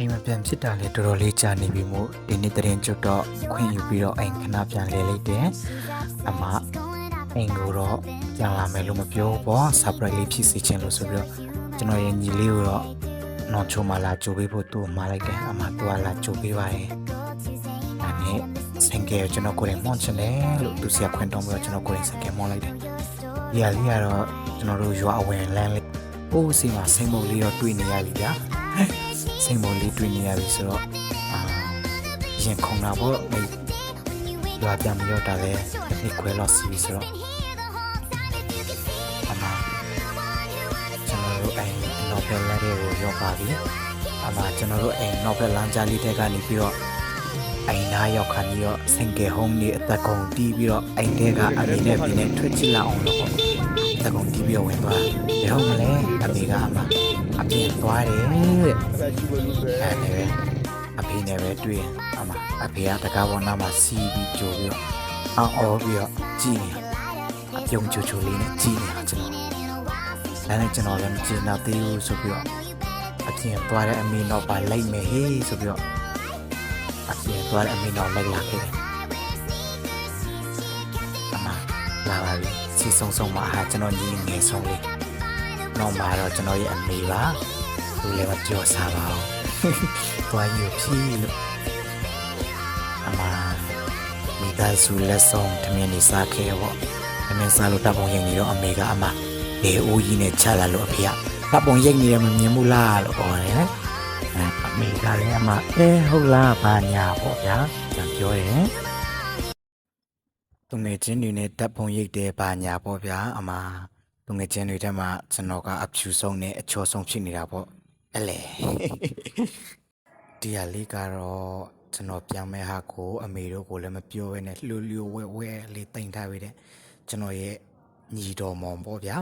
အိမ်မပြန်ဖြစ်တာလေတော်တော်လေးကြာနေပြီမို့ဒီနေ့တရင်ကျွတ်တော့ခွင့်ယူပြီးတော့အိမ်ခဏပြန်လဲလိုက်တယ်အမအိမ်ကိုတော့ပြန်လာမယ်လို့မပြောဘူးပေါ့ surprise လေးဖြစ်စေချင်လို့ဆိုပြီးတော့ကျွန်တော်ရဲ့ညီလေးကိုတော့နော်ချိုမလာကြိုပေးဖို့သူ့ကိုမှားလိုက်တယ်အမသူကလာကြိုပေးပါရဲ့ဒါနဲ့စင်ကယ်ကိုကျွန်တော်ကိုယ်တိုင်မွန်ချင်တယ်လို့သူစီကခွင့်တောင်းပြီးတော့ကျွန်တော်ကိုယ်တိုင်စင်ကယ်မွန်လိုက်တယ်ဒီဟာလေးကတော့ကျွန်တော်တို့ရွာအဝင်လမ်းလေးအိုးစီမှာစိန်မုံလေးတော့တွေ့နေရပြီဗျာ စိန်မုံလေးတွေ့နေရပြီဆိုတော့အာရင်ခုံတာပေါ့အဲရွာပြန်မရောက်တာလဲဒီခွဲလို့စီပြီဆိုတော့အမကျွန်တော်တို့အိမ်နောက်ဘက်လမ်းတွေကိုရောက်ပါပြီအမကျွန်တော်တို့အိမ်နောက်ဘက်လမ်းကြားလေးတဲကနေပြီးတော့ အိမ်သားရောက်ခါပြီးတော့စင်ကယ်ဟုံးနေအသက်ကုန်တီးပြီးတော့အိမ်ထဲကအမေနဲ့ပြင်းနဲ့ထွက်ချစ်လာအောင်လို့ပေါ့အသက်ကုန်တီးပြီးတော့ဝင်သွားဘယ်ဟုတ်မလဲအမေကအမအပြင်သွားတယ်တဲ့အဲ့လည်းပဲအဖေနဲ့ပဲတွေ့ရင်အမအဖေကတကားပေါ်နားမှာစီးပြီးကြိုပြီးတော့အောင်းအော်ပြီးတော့ကြည်နေအပြုံးချိုချိုလေးနဲ့ကြည်နေတာကျွန်တော်ဒါနဲ့ကျွန်တော်လည်းမကြည်တော့သေးဘူးဆိုပြီးတော့အပြင်သွားတဲ့အမေတော့ပါလိုက်မယ်ဟေးဆိုပြီးတော့အ ပြင်သွားတဲ့အမေတော့လိုက်လာခဲ့တယ်အမလာပါပြီစီဆုံဆုံမှာဟာကျွန်တော်ညီငယ်ဆုံးလေးနောက်မှာတော့ကျွန်တော်ရဲ့အမေပါသူလည်းမကြော်စားပါဘူးသွားယူဖြီးလို့အမမိသားစုလက်ဆောင်ထမင်းနေစားခဲ့ပေါ့ထမင်းစားလို့တပ်ပုံရိပ်နေတော့အမေကအမလေအိုးကြီးနဲ့ချလာလို့အဖေကတပ်ပုံရိပ်နေတယ်မမြင်ဘူးလားလို့ပြောတယ်အဲအ မေကလည်းအမအဲဟုတ်လားဘာညာပေါ့ဗျာပြန်ပြောတယ်သူငယ်ချင်းတွေနဲ့တပ်ပုံရိပ်တယ်ဘာညာပေါ့ဗျာအမသူငယ်ချင်းတွေထဲမှာကျွန်တော်ကအဖြူဆုံးနဲ့အချောဆုံးဖြစ်နေတာပေါ့အဲ့လေဒီဟာလေးကတော့ကျွန်တော်ပြောင်းမဲ့ဟာကိုအမေတို့ကိုလည်းမပြောဘဲနဲ့လှူလှူဝဲဝဲလေးတင်ထားပေးတဲ့ကျွန်တော်ရဲ့ညီတော်မောင်ပေါ့ဗျာ